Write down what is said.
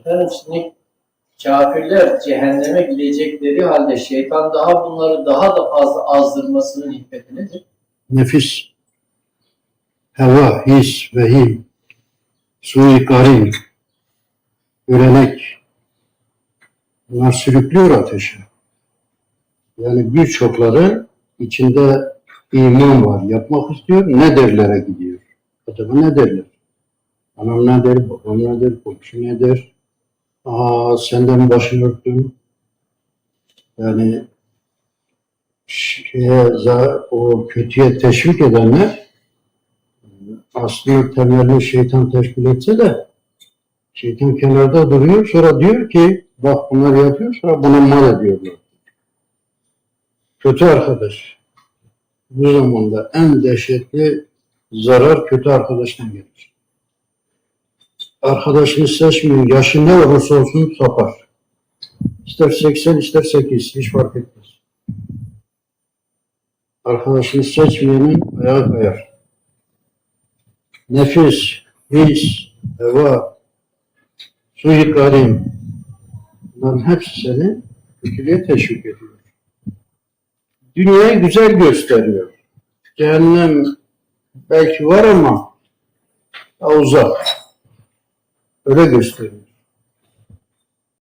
Efendim şimdi kafirler cehenneme gidecekleri halde şeytan daha bunları daha da fazla azdırmasının hikmeti nedir? Nefis, heva, his, vehim, sui karin, görenek bunlar sürüklüyor ateşe. Yani birçokları içinde iman var, yapmak istiyor, ne derlere gidiyor. Acaba ne derler? Anam ne der, babam ne der, komşu ne der? Aa senden başını örttüm. Yani şeye, o kötüye teşvik edenler aslında temelli şeytan teşkil etse de şeytan kenarda duruyor sonra diyor ki bak bunlar yapıyor sonra buna mal ediyorlar. Kötü arkadaş. Bu zamanda en dehşetli zarar kötü arkadaştan gelir. Arkadaşını seçmeyin, yaşı ne olursa olsun sapar. İster 80 ister 8 hiç fark etmez. Arkadaşını seçmeyenin ayağı kayar. Nefis, his, heva, suyu karim. Bunların hepsi seni kötülüğe teşvik ediyor. Dünyayı güzel gösteriyor. Cehennem belki var ama uzak. Öyle gösteriyor.